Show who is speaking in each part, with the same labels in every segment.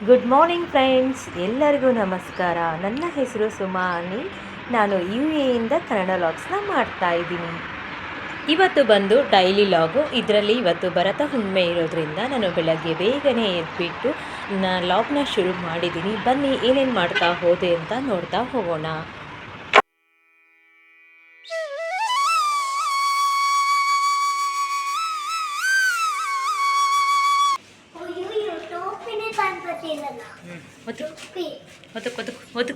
Speaker 1: Good morning friends ಎಲ್ಲರಿಗೂ ನಮಸ್ಕಾರ. ನನ್ನ ಹೆಸರು ಸುಮಾನಿ ನಾನು ಯು ಎಯಿಂದ ಕನ್ನಡ ಲಾಗ್ಸ್ನ ಮಾಡ್ತಾ ಇದ್ದೀನಿ. ಇವತ್ತು ಬಂದು ಡೈಲಿ ಲಾಗು ಇದರಲ್ಲಿ ಇವತ್ತು ಭರತ ಹುಣ್ಣಿಮೆ ಇರೋದ್ರಿಂದ ನಾನು ಬೆಳಗ್ಗೆ ಬೇಗನೆ ಎದ್ಬಿಟ್ಟು ನಾ ಲಾಗ್ನ ಶುರು ಮಾಡಿದ್ದೀನಿ. ಬನ್ನಿ ಏನೇನು ಮಾಡ್ತಾ ಹೋದೆ ಅಂತ ನೋಡ್ತಾ ಹೋಗೋಣ. ಮತ್ತು ಮತ್ತು ಮತ್ತು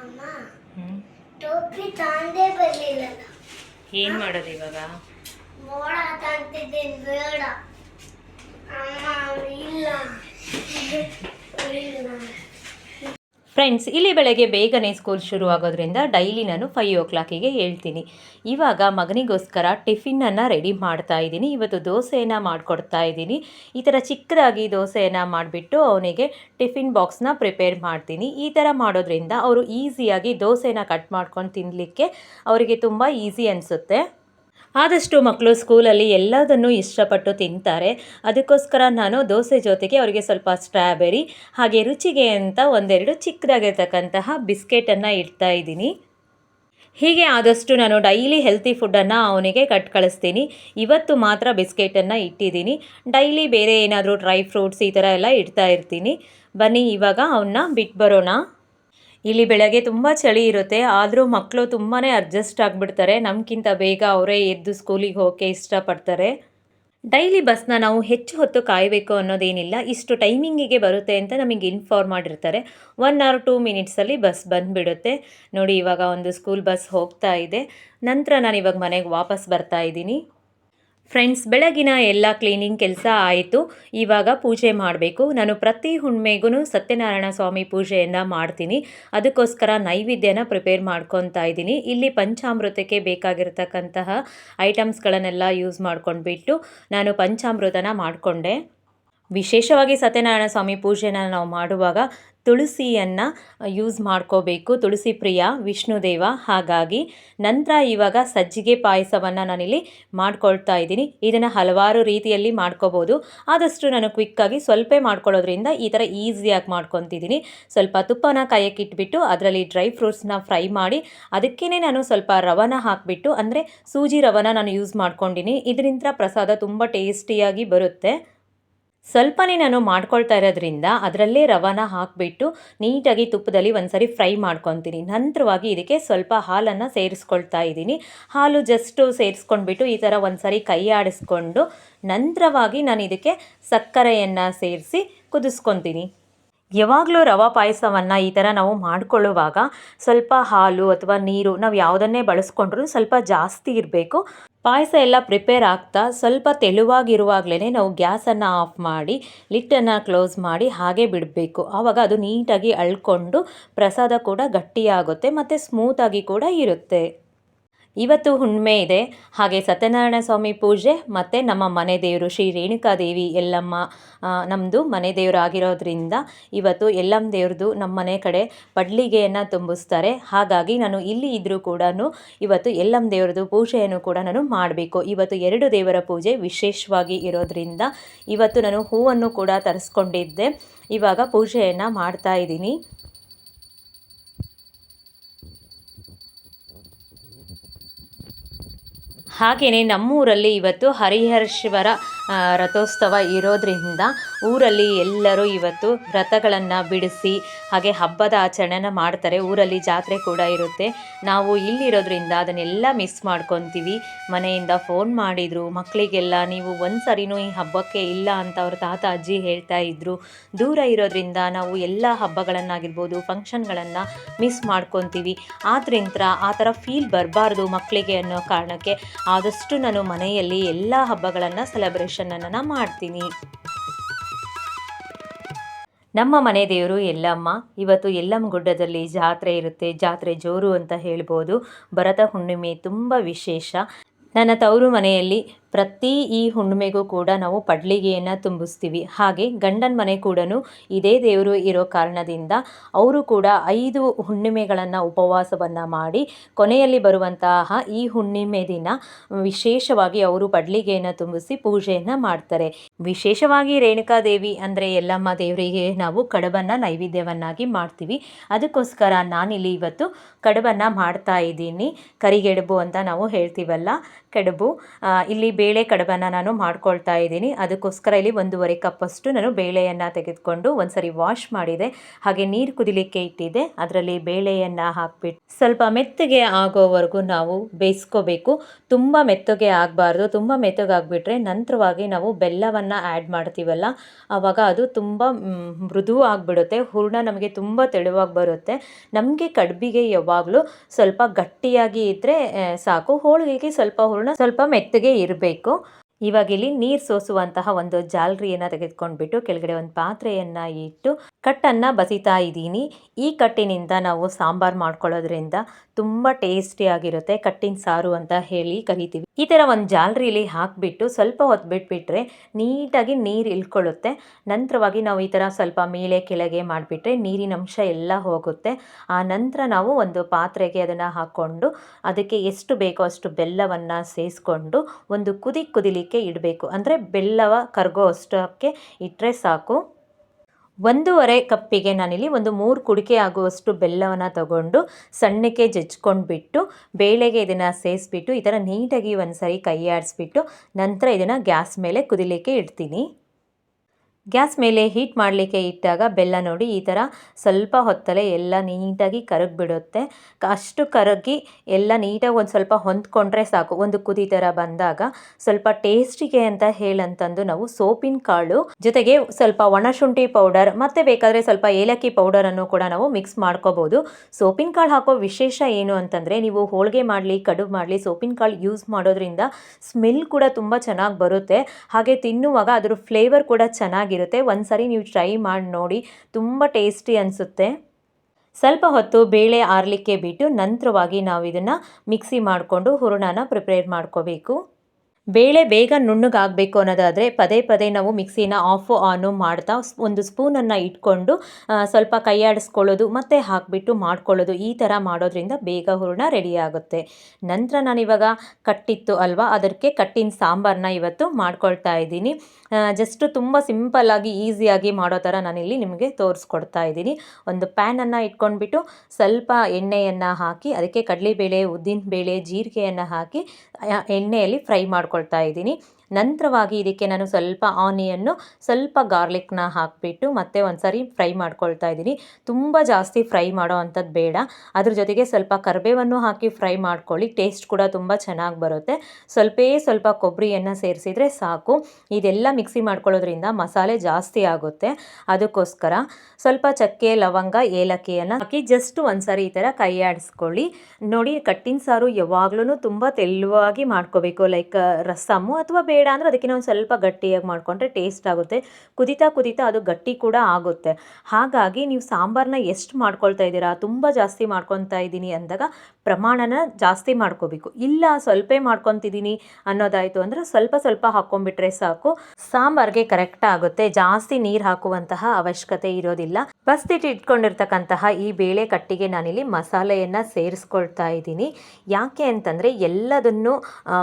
Speaker 2: ಅಮ್ಮ ಟೋಪಿ ತಾಂದೇ ಬರ್ಲಿಲ್ಲ
Speaker 1: ಏನು ಮಾಡೋದು ಇವಾಗ?
Speaker 2: ಮೋಡ ತಾಂತಿದ್ದೇನೆ ಬೇಡ. ಅಮ್ಮ ಇಲ್ಲ.
Speaker 1: ಫ್ರೆಂಡ್ಸ್, ಇಲ್ಲಿ ಬೆಳಗ್ಗೆ ಬೇಗನೆ ಸ್ಕೂಲ್ ಶುರು ಆಗೋದ್ರಿಂದ ಡೈಲಿ ನಾನು ಫೈವ್ ಓ ಕ್ಲಾಕಿಗೆ ಹೇಳ್ತೀನಿ. ಇವಾಗ ಮಗನಿಗೋಸ್ಕರ ಟಿಫಿನನ್ನು ರೆಡಿ ಮಾಡ್ತಾ ಇದ್ದೀನಿ. ಇವತ್ತು ದೋಸೆಯನ್ನು ಮಾಡಿಕೊಡ್ತಾ ಇದ್ದೀನಿ. ಈ ಥರ ಚಿಕ್ಕದಾಗಿ ದೋಸೆಯನ್ನು ಮಾಡಿಬಿಟ್ಟು ಅವನಿಗೆ ಟಿಫಿನ್ ಬಾಕ್ಸ್ನ ಪ್ರಿಪೇರ್ ಮಾಡ್ತೀನಿ. ಈ ಥರ ಮಾಡೋದ್ರಿಂದ ಅವರು ಈಸಿಯಾಗಿ ದೋಸೆನ ಕಟ್ ಮಾಡ್ಕೊಂಡು ತಿನ್ನಲಿಕ್ಕೆ ಅವರಿಗೆ ತುಂಬ ಈಸಿ ಅನಿಸುತ್ತೆ. ಆದಷ್ಟು ಮಕ್ಕಳು ಸ್ಕೂಲಲ್ಲಿ ಎಲ್ಲದನ್ನು ಇಷ್ಟಪಟ್ಟು ತಿಂತಾರೆ. ಅದಕ್ಕೋಸ್ಕರ ನಾನು ದೋಸೆ ಜೊತೆಗೆ ಅವರಿಗೆ ಸ್ವಲ್ಪ ಸ್ಟ್ರಾಬೆರಿ, ಹಾಗೆ ರುಚಿಗೆ ಅಂತ ಒಂದೆರಡು ಚಿಕ್ಕದಾಗಿರ್ತಕ್ಕಂತಹ ಬಿಸ್ಕೆಟನ್ನು ಇಡ್ತಾ ಇದ್ದೀನಿ. ಹೀಗೆ ಆದಷ್ಟು ನಾನು ಡೈಲಿ ಹೆಲ್ತಿ ಫುಡ್ಡನ್ನು ಅವನಿಗೆ ಕಟ್ ಕಳಿಸ್ತೀನಿ. ಇವತ್ತು ಮಾತ್ರ ಬಿಸ್ಕೆಟನ್ನು ಇಟ್ಟಿದ್ದೀನಿ. ಡೈಲಿ ಬೇರೆ ಏನಾದರೂ ಡ್ರೈ ಫ್ರೂಟ್ಸ್ ಈ ಥರ ಎಲ್ಲ ಇಡ್ತಾ ಇರ್ತೀನಿ. ಬನ್ನಿ, ಇವಾಗ ಅವನ್ನ ಬಿಟ್ಟು ಬರೋಣ ಇಲ್ಲಿ ಬೆಳಗ್ಗೆ ತುಂಬ ಚಳಿ ಇರುತ್ತೆ, ಆದರೂ ಮಕ್ಕಳು ತುಂಬಾ ಅಡ್ಜಸ್ಟ್ ಆಗಿಬಿಡ್ತಾರೆ. ನಮಗಿಂತ ಬೇಗ ಅವರೇ ಎದ್ದು ಸ್ಕೂಲಿಗೆ ಹೋಗೋಕ್ಕೆ ಇಷ್ಟಪಡ್ತಾರೆ. ಡೈಲಿ ಬಸ್ನ ನಾವು ಹೆಚ್ಚು ಹೊತ್ತು ಕಾಯಬೇಕು ಅನ್ನೋದೇನಿಲ್ಲ, ಇಷ್ಟು ಟೈಮಿಂಗಿಗೆ ಬರುತ್ತೆ ಅಂತ ನಮಗೆ ಇನ್ಫಾರ್ಮ್ ಮಾಡಿರ್ತಾರೆ. ಒನ್ ಆರ್ ಟೂ ಮಿನಿಟ್ಸಲ್ಲಿ ಬಸ್ ಬಂದುಬಿಡುತ್ತೆ. ನೋಡಿ ಇವಾಗ ಒಂದು ಸ್ಕೂಲ್ ಬಸ್ ಹೋಗ್ತಾ ಇದೆ. ನಂತರ ನಾನು ಇವಾಗ ಮನೆಗೆ ವಾಪಸ್ ಬರ್ತಾ ಇದ್ದೀನಿ. ಫ್ರೆಂಡ್ಸ್ ಬೆಳಗಿನ ಎಲ್ಲ ಕ್ಲೀನಿಂಗ್ ಕೆಲಸ ಆಯಿತು. ಇವಾಗ ಪೂಜೆ ಮಾಡಬೇಕು. ನಾನು ಪ್ರತಿ ಹುಣ್ಮೆಗೂ ಸತ್ಯನಾರಾಯಣ ಸ್ವಾಮಿ ಪೂಜೆಯನ್ನು ಮಾಡ್ತೀನಿ. ಅದಕ್ಕೋಸ್ಕರ ನೈವೇದ್ಯನ ಪ್ರಿಪೇರ್ ಮಾಡ್ಕೊತಾ ಇದ್ದೀನಿ. ಇಲ್ಲಿ ಪಂಚಾಮೃತಕ್ಕೆ ಬೇಕಾಗಿರ್ತಕ್ಕಂತಹ ಐಟಮ್ಸ್ಗಳನ್ನೆಲ್ಲ ಯೂಸ್ ಮಾಡ್ಕೊಂಡ್ಬಿಟ್ಟು ನಾನು ಪಂಚಾಮೃತನ ಮಾಡಿಕೊಂಡೆ. ವಿಶೇಷವಾಗಿ ಸತ್ಯನಾರಾಯಣ ಸ್ವಾಮಿ ಪೂಜೆನ ನಾವು ಮಾಡುವಾಗ ತುಳಸಿಯನ್ನು ಯೂಸ್ ಮಾಡ್ಕೋಬೇಕು. ತುಳಸಿ ಪ್ರಿಯ ವಿಷ್ಣುದೇವ ಹಾಗಾಗಿ ನಂತರ ಇವಾಗ ಸಜ್ಜಿಗೆ ಪಾಯಸವನ್ನು ನಾನಿಲ್ಲಿ ಮಾಡ್ಕೊಳ್ತಾ ಇದ್ದೀನಿ. ಇದನ್ನು ಹಲವಾರು ರೀತಿಯಲ್ಲಿ ಮಾಡ್ಕೋಬೋದು. ಆದಷ್ಟು ನಾನು ಕ್ವಿಕ್ಕಾಗಿ ಸ್ವಲ್ಪ ಮಾಡ್ಕೊಳ್ಳೋದ್ರಿಂದ ಈ ಥರ ಈಸಿಯಾಗಿ ಮಾಡ್ಕೊತಿದ್ದೀನಿ. ಸ್ವಲ್ಪ ತುಪ್ಪನ ಕಾಯಕ್ಕೆ ಇಟ್ಬಿಟ್ಟು ಅದರಲ್ಲಿ ಡ್ರೈ ಫ್ರೂಟ್ಸ್ನ ಫ್ರೈ ಮಾಡಿ ಅದಕ್ಕೇ ನಾನು ಸ್ವಲ್ಪ ರವನ ಹಾಕಿಬಿಟ್ಟು ಅಂದರೆ ಸೂಜಿ ರವನ ನಾನು ಯೂಸ್ ಮಾಡ್ಕೊಂಡಿನಿ. ಇದರಿಂದ ಪ್ರಸಾದ ತುಂಬ ಟೇಸ್ಟಿಯಾಗಿ ಬರುತ್ತೆ. ಸ್ವಲ್ಪನೇ ನಾನು ಮಾಡ್ಕೊಳ್ತಾ ಇರೋದ್ರಿಂದ ಅದರಲ್ಲೇ ರವಾನ ಹಾಕಿಬಿಟ್ಟು ನೀಟಾಗಿ ತುಪ್ಪದಲ್ಲಿ ಒಂದ್ಸರಿ ಫ್ರೈ ಮಾಡ್ಕೊತೀನಿ. ನಂತರವಾಗಿ ಇದಕ್ಕೆ ಸ್ವಲ್ಪ ಹಾಲನ್ನು ಸೇರಿಸ್ಕೊಳ್ತಾ ಇದ್ದೀನಿ. ಹಾಲು ಜಸ್ಟು ಸೇರಿಸ್ಕೊಂಡ್ಬಿಟ್ಟು ಈ ಥರ ಒಂದ್ಸರಿ ಕೈ ಆಡಿಸ್ಕೊಂಡು ನಂತರವಾಗಿ ನಾನು ಇದಕ್ಕೆ ಸಕ್ಕರೆಯನ್ನು ಸೇರಿಸಿ ಕುದಿಸ್ಕೊತೀನಿ. ಯಾವಾಗಲೂ ರವಾ ಪಾಯಸವನ್ನು ಈ ಥರ ನಾವು ಮಾಡಿಕೊಳ್ಳುವಾಗ ಸ್ವಲ್ಪ ಹಾಲು ಅಥವಾ ನೀರು ನಾವು ಯಾವುದನ್ನೇ ಬಳಸ್ಕೊಂಡ್ರೂ ಸ್ವಲ್ಪ ಜಾಸ್ತಿ ಇರಬೇಕು. ಪಾಯಸ ಎಲ್ಲ ಪ್ರಿಪೇರ್ ಆಗ್ತಾ ಸ್ವಲ್ಪ ತೆಳುವಾಗಿರುವಾಗಲೇ ನಾವು ಗ್ಯಾಸನ್ನು ಆಫ್ ಮಾಡಿ, ಲಿಟ್ಟನ್ನು ಕ್ಲೋಸ್ ಮಾಡಿ ಹಾಗೆ ಬಿಡಬೇಕು. ಆವಾಗ ಅದು ನೀಟಾಗಿ ಅಳ್ಕೊಂಡು ಪ್ರಸಾದ ಕೂಡ ಗಟ್ಟಿಯಾಗುತ್ತೆ, ಮತ್ತು ಸ್ಮೂತಾಗಿ ಕೂಡ ಇರುತ್ತೆ. ಇವತ್ತು ಹುಣ್ಣಿಮೆ ಇದೆ. ಹಾಗೆ ಸತ್ಯನಾರಾಯಣ ಸ್ವಾಮಿ ಪೂಜೆ, ಮತ್ತು ನಮ್ಮ ಮನೆ ದೇವರು ಶ್ರೀ ರೇಣುಕಾದೇವಿ ಎಲ್ಲಮ್ಮ ನಮ್ಮದು ಮನೆ ದೇವರಾಗಿರೋದ್ರಿಂದ ಇವತ್ತು ಎಲ್ಲಮ್ಮ ದೇವ್ರದ್ದು ನಮ್ಮ ಮನೆ ಕಡೆ ಪಡ್ಲಿಗೆಯನ್ನು ತುಂಬಿಸ್ತಾರೆ. ಹಾಗಾಗಿ ನಾನು ಇಲ್ಲಿ ಇದ್ದರೂ ಕೂಡ ಇವತ್ತು ಎಲ್ಲಮ್ಮ ದೇವ್ರದ್ದು ಪೂಜೆಯನ್ನು ಕೂಡ ನಾನು ಮಾಡಬೇಕು. ಇವತ್ತು ಎರಡು ದೇವರ ಪೂಜೆ ವಿಶೇಷವಾಗಿ ಇರೋದ್ರಿಂದ ಇವತ್ತು ನಾನು ಹೂವನ್ನು ಕೂಡ ತರಿಸ್ಕೊಂಡಿದ್ದೆ. ಇವಾಗ ಪೂಜೆಯನ್ನು ಮಾಡ್ತಾ ಇದ್ದೀನಿ. ಹಾಗೆಯೇ ನಮ್ಮೂರಲ್ಲಿ ಇವತ್ತು ಹರಿಹರೇಶ್ವರ ರಥೋತ್ಸವ ಇರೋದ್ರಿಂದ ಊರಲ್ಲಿ ಎಲ್ಲರೂ ಇವತ್ತು ರಥಗಳನ್ನು ಬಿಡಿಸಿ, ಹಾಗೆ ಹಬ್ಬದ ಆಚರಣೆನ ಮಾಡ್ತಾರೆ. ಊರಲ್ಲಿ ಜಾತ್ರೆ ಕೂಡ ಇರುತ್ತೆ. ನಾವು ಇಲ್ಲಿರೋದ್ರಿಂದ ಅದನ್ನೆಲ್ಲ ಮಿಸ್ ಮಾಡ್ಕೊತೀವಿ. ಮನೆಯಿಂದ ಫೋನ್ ಮಾಡಿದರು ಮಕ್ಕಳಿಗೆಲ್ಲ ನೀವು ಒಂದ್ಸರಿನೂ ಈ ಹಬ್ಬಕ್ಕೆ ಇಲ್ಲ ಅಂತ ಅವ್ರ ತಾತ, ಅಜ್ಜಿ ಹೇಳ್ತಾ ಇದ್ದರು ದೂರ ಇರೋದ್ರಿಂದ ನಾವು ಎಲ್ಲ ಹಬ್ಬಗಳನ್ನಾಗಿರ್ಬೋದು ಫಂಕ್ಷನ್ಗಳನ್ನು ಮಿಸ್ ಮಾಡ್ಕೊತೀವಿ. ಆದ್ರಿಂದ ಆ ಥರ ಫೀಲ್ ಬರಬಾರ್ದು ಮಕ್ಕಳಿಗೆ ಅನ್ನೋ ಕಾರಣಕ್ಕೆ ಆದಷ್ಟು ನಾನು ಮನೆಯಲ್ಲಿ ಎಲ್ಲ ಹಬ್ಬಗಳನ್ನು ಸೆಲೆಬ್ರೇಷನನ್ನು ಮಾಡ್ತೀನಿ. ನಮ್ಮ ಮನೆ ದೇವರು ಎಲ್ಲಮ್ಮ, ಇವತ್ತು ಎಲ್ಲಮ್ಮ ಗುಡ್ಡದಲ್ಲಿ ಜಾತ್ರೆ ಇರುತ್ತೆ, ಜಾತ್ರೆ ಜೋರು ಅಂತ ಹೇಳ್ಬೋದು. ಭರತ ಹುಣ್ಣಿಮೆ ತುಂಬ ವಿಶೇಷ. ನನ್ನ ತವರು ಮನೆಯಲ್ಲಿ ಪ್ರತಿ ಈ ಹುಣ್ಣಿಮೆಗೂ ಕೂಡ ನಾವು ಪಡ್ಲಿಗೆಯನ್ನು ತುಂಬಿಸ್ತೀವಿ. ಹಾಗೆ ಗಂಡನ ಮನೆ ಕೂಡ ಇದೇ ದೇವರು ಇರೋ ಕಾರಣದಿಂದ ಅವರು ಕೂಡ ಐದು ಹುಣ್ಣಿಮೆಗಳನ್ನು ಉಪವಾಸವನ್ನು ಮಾಡಿ ಕೊನೆಯಲ್ಲಿ ಬರುವಂತಹ ಈ ಹುಣ್ಣಿಮೆ ದಿನ ವಿಶೇಷವಾಗಿ ಅವರು ಪಡ್ಲಿಗೆಯನ್ನು ತುಂಬಿಸಿ ಪೂಜೆಯನ್ನು ಮಾಡ್ತಾರೆ. ವಿಶೇಷವಾಗಿ ರೇಣುಕಾದೇವಿ ಅಂದರೆ ಎಲ್ಲಮ್ಮ ದೇವರಿಗೆ ನಾವು ಕಡಬನ್ನು ನೈವೇದ್ಯವನ್ನಾಗಿ ಮಾಡ್ತೀವಿ. ಅದಕ್ಕೋಸ್ಕರ ನಾನಿಲ್ಲಿ ಇವತ್ತು ಕಡಬನ್ನು ಮಾಡ್ತಾ ಇದ್ದೀನಿ. ಕರಿಗೆಡಬು ಅಂತ ನಾವು ಹೇಳ್ತೀವಲ್ಲ. ಕಡಬು ಇಲ್ಲಿ ಬೇಳೆ ಕಡಬನ್ನ ನಾನು ಮಾಡ್ಕೊಳ್ತಾ ಇದ್ದೀನಿ. ಅದಕ್ಕೋಸ್ಕರ ಇಲ್ಲಿ ಒಂದೂವರೆ ಕಪ್ಪಷ್ಟು ನಾನು ಬೇಳೆಯನ್ನು ತೆಗೆದುಕೊಂಡು ಒಂದ್ಸರಿ ವಾಶ್ ಮಾಡಿದೆ. ಹಾಗೆ ನೀರು ಕುದಿಲಿಕ್ಕೆ ಇಟ್ಟಿದ್ದೆ. ಅದರಲ್ಲಿ ಬೇಳೆಯನ್ನು ಹಾಕ್ಬಿಟ್ಟು ಸ್ವಲ್ಪ ಮೆತ್ತಗೆ ಆಗೋವರೆಗೂ ನಾವು ಬೇಯಿಸ್ಕೋಬೇಕು. ತುಂಬ ಮೆತ್ತಗೆ ಆಗಬಾರ್ದು. ತುಂಬ ಮೆತ್ತಗೆ ಆಗಿಬಿಟ್ರೆ ನಂತರವಾಗಿ ನಾವು ಬೆಲ್ಲವನ್ನು ಆ್ಯಡ್ ಮಾಡ್ತೀವಲ್ಲ, ಆವಾಗ ಅದು ತುಂಬ ಮೃದು ಆಗಿಬಿಡುತ್ತೆ. ಹೂರ್ಣ ನಮಗೆ ತುಂಬ ತೆಳುವಾಗಿ ಬರುತ್ತೆ. ನಮಗೆ ಕಡ್ಬಿಗೆ ಯಾವಾಗಲೂ ಸ್ವಲ್ಪ ಗಟ್ಟಿಯಾಗಿ ಇದ್ದರೆ ಸಾಕು. ಹೋಳಿಗೆಗೆ ಸ್ವಲ್ಪ ಹೂರ್ಣ ಸ್ವಲ್ಪ ಮೆತ್ತಗೆ ಇರಬೇಕು. ಬೇಕು ಇವಾಗ ಇಲ್ಲಿ ನೀರು ಸೋಸುವಂತಹ ಒಂದು ಜಾಲರಿಯನ್ನು ತೆಗೆದುಕೊಂಡ್ಬಿಟ್ಟು ಕೆಳಗಡೆ ಒಂದು ಪಾತ್ರೆಯನ್ನು ಇಟ್ಟು ಕಟ್ಟನ್ನು ಬಸಿತಾ ಇದ್ದೀನಿ. ಈ ಕಟ್ಟಿನಿಂದ ನಾವು ಸಾಂಬಾರು ಮಾಡ್ಕೊಳ್ಳೋದ್ರಿಂದ ತುಂಬ ಟೇಸ್ಟಿಯಾಗಿರುತ್ತೆ ಕಟ್ಟಿನ ಸಾರು ಅಂತ ಹೇಳಿ ಕರಿತೀವಿ. ಈ ಥರ ಒಂದು ಜಾಲರಿಲಿ ಹಾಕಿಬಿಟ್ಟು ಸ್ವಲ್ಪ ಹೊತ್ತು ಬಿಟ್ಬಿಟ್ರೆ ನೀಟಾಗಿ ನೀರು ಇಳ್ಕೊಳ್ಳುತ್ತೆ. ನಂತರವಾಗಿ ನಾವು ಈ ಥರ ಸ್ವಲ್ಪ ಮೇಲೆ ಕೆಳಗೆ ಮಾಡಿಬಿಟ್ರೆ ನೀರಿನ ಅಂಶ ಎಲ್ಲ ಹೋಗುತ್ತೆ. ಆ ನಂತರ ನಾವು ಒಂದು ಪಾತ್ರೆಗೆ ಅದನ್ನು ಹಾಕ್ಕೊಂಡು ಅದಕ್ಕೆ ಎಷ್ಟು ಬೇಕೋ ಅಷ್ಟು ಬೆಲ್ಲವನ್ನು ಸೇರಿಸ್ಕೊಂಡು ಒಂದು ಕುದಿ ಕುದಿಲಿಕ್ಕೆ ಇಡಬೇಕು. ಅಂದರೆ ಬೆಲ್ಲವ ಕರಗೋ ಅಷ್ಟಕ್ಕೆ ಇಟ್ಟರೆ ಸಾಕು. ಒಂದೂವರೆ ಕಪ್ಪಿಗೆ ನಾನಿಲ್ಲಿ ಒಂದು ಮೂರು ಕುಡಿಕೆ ಆಗುವಷ್ಟು ಬೆಲ್ಲವನ್ನು ತಗೊಂಡು ಸಣ್ಣಕ್ಕೆ ಜಜ್ಕೊಂಡ್ಬಿಟ್ಟು ಬೇಳೆಗೆ ಇದನ್ನು ಸೇರಿಸ್ಬಿಟ್ಟು ಈ ಥರ ನೀಟಾಗಿ ಒಂದು ಸರಿ ಕೈ ನಂತರ ಇದನ್ನು ಗ್ಯಾಸ್ ಮೇಲೆ ಕುದಿಲಿಕ್ಕೆ ಇಡ್ತೀನಿ. ಗ್ಯಾಸ್ ಮೇಲೆ ಹೀಟ್ ಮಾಡಲಿಕ್ಕೆ ಇಟ್ಟಾಗ ಬೆಲ್ಲ ನೋಡಿ ಈ ಥರ ಸ್ವಲ್ಪ ಹೊತ್ತಲ್ಲೇ ಎಲ್ಲ ನೀಟಾಗಿ ಕರಗಿಬಿಡುತ್ತೆ. ಅಷ್ಟು ಕರಗಿ ಎಲ್ಲ ನೀಟಾಗಿ ಒಂದು ಸ್ವಲ್ಪ ಹೊಂದ್ಕೊಂಡ್ರೆ ಸಾಕು. ಒಂದು ಕುದಿ ಥರ ಬಂದಾಗ ಸ್ವಲ್ಪ ಟೇಸ್ಟಿಗೆ ಅಂತ ಹೇಳಂತಂದು ನಾವು ಸೋಪಿನ ಕಾಳು ಜೊತೆಗೆ ಸ್ವಲ್ಪ ಒಣಶುಂಠಿ ಪೌಡರ್ ಮತ್ತೆ ಬೇಕಾದರೆ ಸ್ವಲ್ಪ ಏಲಕ್ಕಿ ಪೌಡರನ್ನು ಕೂಡ ನಾವು ಮಿಕ್ಸ್ ಮಾಡ್ಕೋಬೋದು. ಸೋಪಿನ ಕಾಳು ಹಾಕೋ ವಿಶೇಷ ಏನು ಅಂತಂದರೆ ನೀವು ಹೋಳಿಗೆ ಮಾಡಲಿ, ಕಡುಬು ಮಾಡಲಿ, ಸೋಪಿನ ಕಾಳು ಯೂಸ್ ಮಾಡೋದ್ರಿಂದ ಸ್ಮೆಲ್ ಕೂಡ ತುಂಬ ಚೆನ್ನಾಗಿ ಬರುತ್ತೆ. ಹಾಗೆ ತಿನ್ನುವಾಗ ಅದರ ಫ್ಲೇವರ್ ಕೂಡ ಚೆನ್ನಾಗಿರುತ್ತೆ. ಒಂದ್ಸರಿ ನೀವು ಟ್ರೈ ಮಾಡಿ ನೋಡಿ, ತುಂಬ ಟೇಸ್ಟಿ ಅನಿಸುತ್ತೆ. ಸ್ವಲ್ಪ ಹೊತ್ತು ಬೇಳೆ ಆರಲಿಕ್ಕೆ ಬಿಟ್ಟು ನಂತರವಾಗಿ ನಾವು ಇದನ್ನು ಮಿಕ್ಸಿ ಮಾಡಿಕೊಂಡು ಹೂರಣನ ಪ್ರಿಪೇರ್ ಮಾಡ್ಕೋಬೇಕು. ಬೇಳೆ ಬೇಗ ನುಣ್ಣಗಾಗಬೇಕು ಅನ್ನೋದಾದರೆ ಪದೇ ಪದೇ ನಾವು ಮಿಕ್ಸಿನ ಆಫು ಆನು ಮಾಡ್ತಾ ಒಂದು ಸ್ಪೂನನ್ನು ಇಟ್ಕೊಂಡು ಸ್ವಲ್ಪ ಕೈಯಾಡಿಸ್ಕೊಳ್ಳೋದು ಮತ್ತು ಹಾಕಿಬಿಟ್ಟು ಮಾಡ್ಕೊಳ್ಳೋದು. ಈ ಥರ ಮಾಡೋದ್ರಿಂದ ಬೇಗ ಹೂರಣ ರೆಡಿ ಆಗುತ್ತೆ. ನಂತರ ನಾನಿವಾಗ ಕಟ್ಟಿತ್ತು ಅಲ್ವಾ, ಅದಕ್ಕೆ ಕಟ್ಟಿನ ಸಾಂಬಾರನ್ನ ಇವತ್ತು ಮಾಡ್ಕೊಳ್ತಾ ಇದ್ದೀನಿ. ಜಸ್ಟ್ ತುಂಬ ಸಿಂಪಲ್ಲಾಗಿ ಈಸಿಯಾಗಿ ಮಾಡೋ ಥರ ನಾನಿಲ್ಲಿ ನಿಮಗೆ ತೋರಿಸ್ಕೊಡ್ತಾ ಇದ್ದೀನಿ. ಒಂದು ಪ್ಯಾನನ್ನು ಇಟ್ಕೊಂಡ್ಬಿಟ್ಟು ಸ್ವಲ್ಪ ಎಣ್ಣೆಯನ್ನು ಹಾಕಿ, ಅದಕ್ಕೆ ಕಡಲೆಬೇಳೆ, ಉದ್ದಿನಬೇಳೆ, ಜೀರಿಗೆಯನ್ನು ಹಾಕಿ ಎಣ್ಣೆಯಲ್ಲಿ ಫ್ರೈ ಮಾಡ್ಕೊಳ್ತಾ ಇದ್ದೀನಿ. ನಂತರವಾಗಿ ಇದಕ್ಕೆ ನಾನು ಸ್ವಲ್ಪ ಆನಿಯನ್ನು, ಸ್ವಲ್ಪ ಗಾರ್ಲಿಕ್ನ ಹಾಕಿಬಿಟ್ಟು ಮತ್ತೆ ಒಂದು ಸಾರಿ ಫ್ರೈ ಮಾಡ್ಕೊಳ್ತಾ ಇದ್ದೀನಿ. ತುಂಬ ಜಾಸ್ತಿ ಫ್ರೈ ಮಾಡೋ ಅಂಥದ್ದು ಬೇಡ. ಅದ್ರ ಜೊತೆಗೆ ಸ್ವಲ್ಪ ಕರಿಬೇವನ್ನು ಹಾಕಿ ಫ್ರೈ ಮಾಡ್ಕೊಳ್ಳಿ. ಟೇಸ್ಟ್ ಕೂಡ ತುಂಬ ಚೆನ್ನಾಗಿ ಬರುತ್ತೆ. ಸ್ವಲ್ಪೇ ಸ್ವಲ್ಪ ಕೊಬ್ಬರಿಯನ್ನು ಸೇರಿಸಿದರೆ ಸಾಕು. ಇದೆಲ್ಲ ಮಿಕ್ಸಿ ಮಾಡ್ಕೊಳ್ಳೋದ್ರಿಂದ ಮಸಾಲೆ ಜಾಸ್ತಿ ಆಗುತ್ತೆ. ಅದಕ್ಕೋಸ್ಕರ ಸ್ವಲ್ಪ ಚಕ್ಕೆ, ಲವಂಗ, ಏಲಕ್ಕಿಯನ್ನು ಹಾಕಿ ಜಸ್ಟ್ ಒಂದ್ಸರಿ ಈ ಥರ ಕೈ ಆಡಿಸ್ಕೊಳ್ಳಿ ನೋಡಿ, ಕಟ್ಟಿನ ಸಾರು ಯಾವಾಗ್ಲೂ ತುಂಬ ತೆಳುವಾಗಿ ಮಾಡ್ಕೋಬೇಕು. ಲೈಕ್ ರಸಮ್ಮು ಅಥವಾ ಬೇಡ ಅಂದರೆ ಅದಕ್ಕಿಂತ ಒಂದು ಸ್ವಲ್ಪ ಗಟ್ಟಿಯಾಗಿ ಮಾಡಿಕೊಂಡ್ರೆ ಟೇಸ್ಟ್ ಆಗುತ್ತೆ. ಕುದಿತಾ ಕುದಿತಾ ಅದು ಗಟ್ಟಿ ಕೂಡ ಆಗುತ್ತೆ. ಹಾಗಾಗಿ ನೀವು ಸಾಂಬಾರನ್ನ ಎಷ್ಟು ಮಾಡ್ಕೊಳ್ತಾ ಇದ್ದೀರಾ, ತುಂಬ ಜಾಸ್ತಿ ಮಾಡ್ಕೊತಾ ಇದ್ದೀನಿ ಅಂದಾಗ ಪ್ರಮಾಣನ ಜಾಸ್ತಿ ಮಾಡ್ಕೋಬೇಕು. ಇಲ್ಲ, ಸ್ವಲ್ಪ ಮಾಡ್ಕೊತಿದ್ದೀನಿ ಅನ್ನೋದಾಯಿತು ಅಂದರೆ ಸ್ವಲ್ಪ ಸ್ವಲ್ಪ ಹಾಕ್ಕೊಂಡ್ಬಿಟ್ರೆ ಸಾಕು. ಸಾಂಬಾರ್ಗೆ ಕರೆಕ್ಟ್ ಆಗುತ್ತೆ. ಜಾಸ್ತಿ ನೀರು ಹಾಕುವಂತಹ ಅವಶ್ಯಕತೆ ಇರೋದಿಲ್ಲ. ಬಸ್ತಿಟ್ಟು ಇಟ್ಕೊಂಡಿರ್ತಕ್ಕಂತಹ ಈ ಬೇಳೆ ಕಟ್ಟಿಗೆ ನಾನಿಲ್ಲಿ ಮಸಾಲೆಯನ್ನು ಸೇರಿಸ್ಕೊಳ್ತಾ ಇದ್ದೀನಿ. ಯಾಕೆ ಅಂತಂದರೆ ಎಲ್ಲದನ್ನು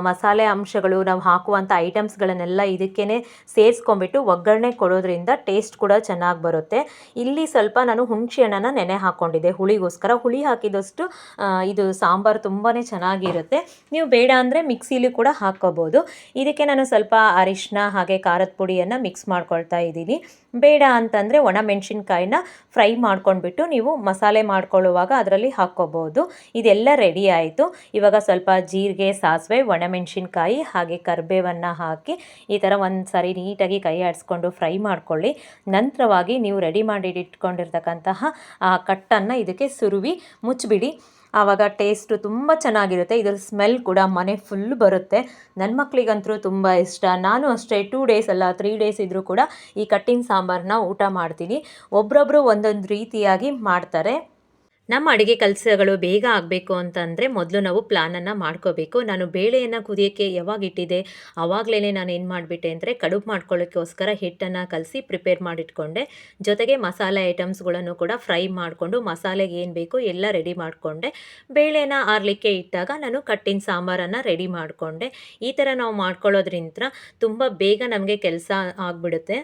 Speaker 1: ಮಸಾಲೆ ಅಂಶಗಳು ನಾವು ಹಾಕುವಂಥ ಐಟಮ್ಸ್ಗಳನ್ನೆಲ್ಲ ಇದಕ್ಕೇ ಸೇರಿಸ್ಕೊಂಡ್ಬಿಟ್ಟು ಒಗ್ಗರಣೆ ಕೊಡೋದ್ರಿಂದ ಟೇಸ್ಟ್ ಕೂಡ ಚೆನ್ನಾಗಿ ಬರುತ್ತೆ. ಇಲ್ಲಿ ಸ್ವಲ್ಪ ನಾನು ಹುಣಸೆ ಹಣ್ಣನ್ನು ನೆನೆ ಹಾಕ್ಕೊಂಡಿದ್ದೆ ಹುಳಿಗೋಸ್ಕರ. ಹುಳಿ ಹಾಕಿದಷ್ಟು ಇದು ಸಾಂಬಾರು ತುಂಬಾ ಚೆನ್ನಾಗಿರುತ್ತೆ. ನೀವು ಬೇಡ ಅಂದರೆ ಮಿಕ್ಸಿಲಿ ಕೂಡ ಹಾಕ್ಕೋಬೋದು. ಇದಕ್ಕೆ ನಾನು ಸ್ವಲ್ಪ ಅರಿಶಿನ ಹಾಗೆ ಖಾರದ ಪುಡಿಯನ್ನು ಮಿಕ್ಸ್ ಮಾಡ್ಕೊಳ್ತಾ ಇದ್ದೀನಿ. ಬೇಡ ಅಂತಂದರೆ ಒಣ ಮೆಣಸಿನ್ಕಾಯಿನ ಫ್ರೈ ಮಾಡ್ಕೊಂಡ್ಬಿಟ್ಟು ನೀವು ಮಸಾಲೆ ಮಾಡ್ಕೊಳ್ಳುವಾಗ ಅದರಲ್ಲಿ ಹಾಕ್ಕೋಬೋದು. ಇದೆಲ್ಲ ರೆಡಿ ಆಯಿತು. ಇವಾಗ ಸ್ವಲ್ಪ ಜೀರಿಗೆ, ಸಾಸಿವೆ ಒಣಮೆಣಸಿನ್ಕಾಯಿ ಹಾಗೆ ಕರಿಬೇವನ್ನು ಹಾಕಿ ಈ ಥರ ಒಂದು ಸಾರಿ ನೀಟಾಗಿ ಕೈ ಆಡಿಸ್ಕೊಂಡು ಫ್ರೈ ಮಾಡ್ಕೊಳ್ಳಿ. ನಂತರವಾಗಿ ನೀವು ರೆಡಿ ಮಾಡಿ ಆ ಕಟ್ಟನ್ನು ಇದಕ್ಕೆ ಸುರುವಿ ಮುಚ್ಚಿಬಿಡಿ. ಆವಾಗ ಟೇಸ್ಟು ತುಂಬ ಚೆನ್ನಾಗಿರುತ್ತೆ. ಇದರ ಸ್ಮೆಲ್ ಕೂಡ ಮನೆ ಫುಲ್ ಬರುತ್ತೆ. ನನ್ನ ಮಕ್ಳಿಗಂತೂ ತುಂಬ ಇಷ್ಟ. ನಾನು ಅಷ್ಟೇ ಟೂ ಡೇಸ್ ಅಲ್ಲ ತ್ರೀ ಡೇಸ್ ಇದ್ದರೂ ಕೂಡ ಈ ಕಟ್ಟಿನ ಸಾಂಬಾರನ್ನ ಊಟ ಮಾಡ್ತೀನಿ. ಒಬ್ರೊಬ್ರು ಒಂದೊಂದು ರೀತಿಯಾಗಿ ಮಾಡ್ತಾರೆ. ನಮ್ಮ ಅಡುಗೆ ಕೆಲಸಗಳು ಬೇಗ ಆಗಬೇಕು ಅಂತಂದರೆ ಮೊದಲು ನಾವು ಪ್ಲಾನನ್ನು ಮಾಡ್ಕೋಬೇಕು. ನಾನು ಬೇಳೆಯನ್ನು ಕುದಿಯೋಕ್ಕೆ ಯಾವಾಗ ಇಟ್ಟಿದ್ದೆ? ಆವಾಗಲೇ ನಾನು ಏನು ಮಾಡಿಬಿಟ್ಟೆ ಅಂದರೆ ಕಡುಬು ಮಾಡ್ಕೊಳ್ಳೋಕ್ಕೋಸ್ಕರ ಹಿಟ್ಟನ್ನು ಕಲಸಿ ಪ್ರಿಪೇರ್ ಮಾಡಿಟ್ಕೊಂಡೆ. ಜೊತೆಗೆ ಮಸಾಲೆ ಐಟಮ್ಸ್ಗಳನ್ನು ಕೂಡ ಫ್ರೈ ಮಾಡಿಕೊಂಡು ಮಸಾಲೆಗೆ ಏನು ಬೇಕು ಎಲ್ಲ ರೆಡಿ ಮಾಡಿಕೊಂಡೆ. ಬೇಳೆನ ಆರಲಿಕ್ಕೆ ಇಟ್ಟಾಗ ನಾನು ಕಟ್ಟಿನ ಸಾಂಬಾರನ್ನು ರೆಡಿ ಮಾಡಿಕೊಂಡೆ. ಈ ಥರ ನಾವು ಮಾಡ್ಕೊಳ್ಳೋದ್ರಿಂದ ತುಂಬ ಬೇಗ ನಮಗೆ ಕೆಲಸ ಆಗಿಬಿಡುತ್ತೆ.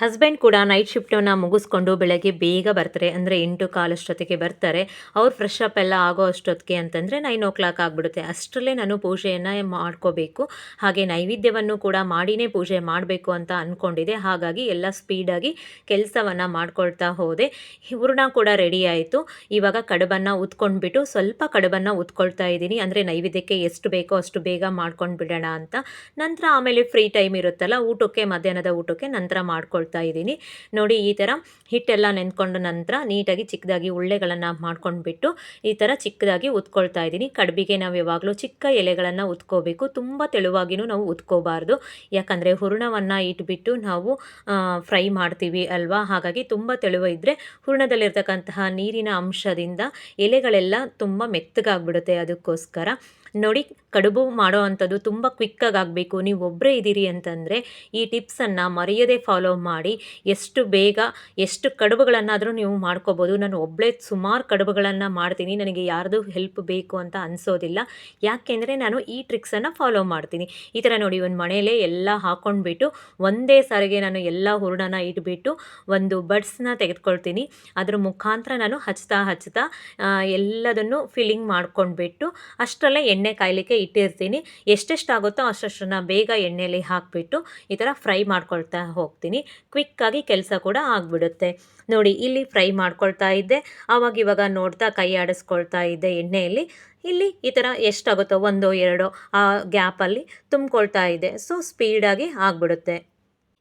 Speaker 1: ಹಸ್ಬೆಂಡ್ ಕೂಡ ನೈಟ್ ಶಿಫ್ಟನ್ನು ಮುಗಿಸ್ಕೊಂಡು ಬೆಳಗ್ಗೆ ಬೇಗ ಬರ್ತಾರೆ. ಅಂದರೆ ಎಂಟು ಕಾಲಷ್ಟೊತ್ತಿಗೆ ಬರ್ತಾರೆ. ಅವ್ರು ಫ್ರೆಶ್ ಅಪ್ ಎಲ್ಲ ಆಗೋ ಅಷ್ಟೊತ್ತಿಗೆ ಅಂತಂದರೆ ನೈನ್ ಓ ಕ್ಲಾಕ್ ಆಗಿಬಿಡುತ್ತೆ. ಅಷ್ಟರಲ್ಲೇ ನಾನು ಪೂಜೆಯನ್ನು ಮಾಡ್ಕೋಬೇಕು. ಹಾಗೆ ನೈವೇದ್ಯವನ್ನು ಕೂಡ ಮಾಡಿನೇ ಪೂಜೆ ಮಾಡಬೇಕು ಅಂತ ಅಂದ್ಕೊಂಡಿದ್ದೆ ಹಾಗಾಗಿ ಎಲ್ಲ ಸ್ಪೀಡಾಗಿ ಕೆಲಸವನ್ನು ಮಾಡ್ಕೊಳ್ತಾ ಹೋದೆ. ಹೂರ್ಣ ಕೂಡ ರೆಡಿ ಆಯಿತು. ಇವಾಗ ಕಡುಬನ್ನು ಉತ್ಕೊಂಡ್ಬಿಟ್ಟು ಸ್ವಲ್ಪ ಕಡುಬನ್ನು ಉತ್ಕೊಳ್ತಾ ಇದ್ದೀನಿ. ಅಂದರೆ ನೈವೇದ್ಯಕ್ಕೆ ಎಷ್ಟು ಬೇಕೋ ಅಷ್ಟು ಬೇಗ ಮಾಡ್ಕೊಂಡು ಬಿಡೋಣ ಅಂತ. ನಂತರ ಆಮೇಲೆ ಫ್ರೀ ಟೈಮ್ ಇರುತ್ತಲ್ಲ, ಊಟಕ್ಕೆ, ಮಧ್ಯಾಹ್ನದ ಊಟಕ್ಕೆ ನಂತರ ಮಾಡ್ಕೊಳ್ತಾ ಇದ್ದೀನಿ. ನೋಡಿ, ಈ ಥರ ಹಿಟ್ಟೆಲ್ಲ ನೆಂದ್ಕೊಂಡ ನಂತರ ನೀಟಾಗಿ ಚಿಕ್ಕದಾಗಿ ಉಳ್ಳೆಗಳನ್ನು ಮಾಡ್ಕೊಂಡ್ಬಿಟ್ಟು ಈ ಥರ ಚಿಕ್ಕದಾಗಿ ಉತ್ಕೊಳ್ತಾ ಇದ್ದೀನಿ. ಕಡ್ಬಿಗೆ ನಾವು ಯಾವಾಗಲೂ ಚಿಕ್ಕ ಎಲೆಗಳನ್ನು ಉತ್ಕೋಬೇಕು. ತುಂಬ ತೆಳುವಾಗಿಯೂ ನಾವು ಉತ್ಕೋಬಾರ್ದು. ಯಾಕಂದರೆ ಹೂರ್ಣವನ್ನು ಇಟ್ಬಿಟ್ಟು ನಾವು ಫ್ರೈ ಮಾಡ್ತೀವಿ ಅಲ್ವಾ? ಹಾಗಾಗಿ ತುಂಬ ತೆಳುವ ಇದ್ದರೆ ಹೂರ್ಣದಲ್ಲಿರ್ತಕ್ಕಂತಹ ನೀರಿನ ಅಂಶದಿಂದ ಎಲೆಗಳೆಲ್ಲ ತುಂಬ ಮೆತ್ತಗಾಗ್ಬಿಡುತ್ತೆ ಅದಕ್ಕೋಸ್ಕರ. ನೋಡಿ ಕಡುಬು ಮಾಡೋ ಅಂಥದ್ದು ತುಂಬ ಕ್ವಿಕ್ಕಾಗಿ ಆಗಬೇಕು. ನೀವು ಒಬ್ಬರೇ ಇದ್ದೀರಿ ಅಂತಂದರೆ ಈ ಟಿಪ್ಸನ್ನು ಮರೆಯದೆ ಫಾಲೋ ಮಾಡಿ. ಎಷ್ಟು ಬೇಗ, ಎಷ್ಟು ಕಡುಬುಗಳನ್ನಾದರೂ ನೀವು ಮಾಡ್ಕೋಬೋದು. ನಾನು ಒಬ್ಬಳೇ ಸುಮಾರು ಕಡುಬುಗಳನ್ನು ಮಾಡ್ತೀನಿ. ನನಗೆ ಯಾರ್ದು ಹೆಲ್ಪ್ ಬೇಕು ಅಂತ ಅನಿಸೋದಿಲ್ಲ. ಯಾಕೆಂದರೆ ನಾನು ಈ ಟ್ರಿಕ್ಸನ್ನು ಫಾಲೋ ಮಾಡ್ತೀನಿ. ಈ ಥರ ನೋಡಿ ಒಂದು ಮನೆಯಲ್ಲೇ ಎಲ್ಲ ಹಾಕ್ಕೊಂಡ್ಬಿಟ್ಟು ಒಂದೇ ಸಾರಿಗೆ ನಾನು ಎಲ್ಲ ಹೂರ್ಣನ ಇಟ್ಬಿಟ್ಟು ಒಂದು ಬಡ್ಸ್ನ ತೆಗೆದುಕೊಳ್ತೀನಿ. ಅದ್ರ ಮುಖಾಂತರ ನಾನು ಹಚ್ತಾ ಹಚ್ತಾ ಎಲ್ಲದನ್ನು ಫಿಲ್ಲಿಂಗ್ ಮಾಡ್ಕೊಂಡ್ಬಿಟ್ಟು ಅಷ್ಟರಲ್ಲೇ ಕಾಯಲಿಕ್ಕೆ ಇಟ್ಟಿರ್ತೀನಿ. ಎಷ್ಟೆಷ್ಟಾಗುತ್ತೋ ಅಷ್ಟಷ್ಟನ್ನು ಬೇಗ ಎಣ್ಣೆಯಲ್ಲಿ ಹಾಕಿಬಿಟ್ಟು ಈ ಥರ ಫ್ರೈ ಮಾಡ್ಕೊಳ್ತಾ ಹೋಗ್ತೀನಿ. ಕ್ವಿಕ್ಕಾಗಿ ಕೆಲಸ ಕೂಡ ಆಗಿಬಿಡುತ್ತೆ. ನೋಡಿ, ಇಲ್ಲಿ ಫ್ರೈ ಮಾಡ್ಕೊಳ್ತಾ ಇದ್ದೆ. ಆವಾಗ ಇವಾಗ ನೋಡ್ತಾ ಕೈ ಆಡಿಸ್ಕೊಳ್ತಾ ಇದ್ದೆ ಎಣ್ಣೆಯಲ್ಲಿ. ಇಲ್ಲಿ ಈ ಥರ ಎಷ್ಟಾಗುತ್ತೋ ಒಂದೋ ಎರಡೋ ಆ ಗ್ಯಾಪಲ್ಲಿ ತುಂಬ್ಕೊಳ್ತಾ ಇದೆ ಸೊ, ಸ್ಪೀಡಾಗಿ ಆಗಿಬಿಡುತ್ತೆ.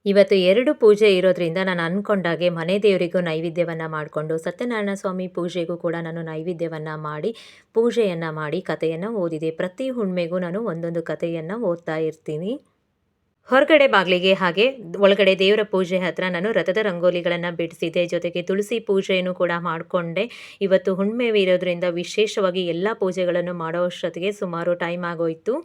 Speaker 1: ಇವತ್ತು ಎರಡು ಪೂಜೆ ಇರೋದ್ರಿಂದ ನಾನು ಅಂದ್ಕೊಂಡಾಗೆ ಮನೆ ದೇವರಿಗೂ ನೈವೇದ್ಯವನ್ನು ಮಾಡಿಕೊಂಡು ಸತ್ಯನಾರಾಯಣ ಸ್ವಾಮಿ ಪೂಜೆಗೂ ಕೂಡ ನಾನು ನೈವೇದ್ಯವನ್ನು ಮಾಡಿ, ಪೂಜೆಯನ್ನು ಮಾಡಿ ಕಥೆಯನ್ನು ಓದಿದೆ. ಪ್ರತಿ ಹುಣ್ಮೆಗೂ ನಾನು ಒಂದೊಂದು ಕಥೆಯನ್ನು ಓದ್ತಾ ಇರ್ತೀನಿ. ಹೊರಗಡೆ ಬಾಗಿಲಿಗೆ ಹಾಗೆ ಒಳಗಡೆ ದೇವರ ಪೂಜೆ ಹತ್ರ ನಾನು ರಥದ ರಂಗೋಲಿಗಳನ್ನು ಬಿಡಿಸಿದೆ. ಜೊತೆಗೆ ತುಳಸಿ ಪೂಜೆಯನ್ನು ಕೂಡ ಮಾಡಿಕೊಂಡೆ. ಇವತ್ತು ಹುಣ್ಮೆ ಇರೋದ್ರಿಂದ ವಿಶೇಷವಾಗಿ ಎಲ್ಲ ಪೂಜೆಗಳನ್ನು ಮಾಡೋ ಅಷ್ಟೊತ್ತಿಗೆ ಸುಮಾರು ಟೈಮ್ ಆಗೋಯಿತು.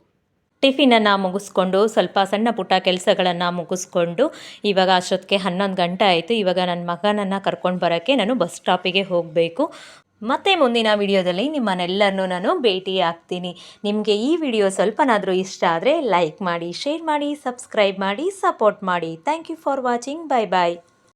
Speaker 1: ಟಿಫಿನನ್ನು ಮುಗಿಸ್ಕೊಂಡು ಸ್ವಲ್ಪ ಸಣ್ಣ ಪುಟ್ಟ ಕೆಲಸಗಳನ್ನು ಮುಗಿಸ್ಕೊಂಡು ಇವಾಗ ಅಷ್ಟೊತ್ತಿಗೆ ಹನ್ನೊಂದು ಗಂಟೆ ಆಯಿತು. ಇವಾಗ ನನ್ನ ಮಗನನ್ನು ಕರ್ಕೊಂಡು ಬರೋಕ್ಕೆ ನಾನು ಬಸ್ ಸ್ಟಾಪಿಗೆ ಹೋಗಬೇಕು. ಮತ್ತೆ ಮುಂದಿನ ವಿಡಿಯೋದಲ್ಲಿ ನಿಮ್ಮನ್ನೆಲ್ಲರನ್ನೂ ನಾನು ಭೇಟಿ ಆಗ್ತೀನಿ ನಿಮಗೆ ಈ ವಿಡಿಯೋ ಸ್ವಲ್ಪನಾದರೂ ಇಷ್ಟ ಆದರೆ ಲೈಕ್ ಮಾಡಿ, ಶೇರ್ ಮಾಡಿ, ಸಬ್ಸ್ಕ್ರೈಬ್ ಮಾಡಿ, ಸಪೋರ್ಟ್ ಮಾಡಿ. Thank you for watching. Bye bye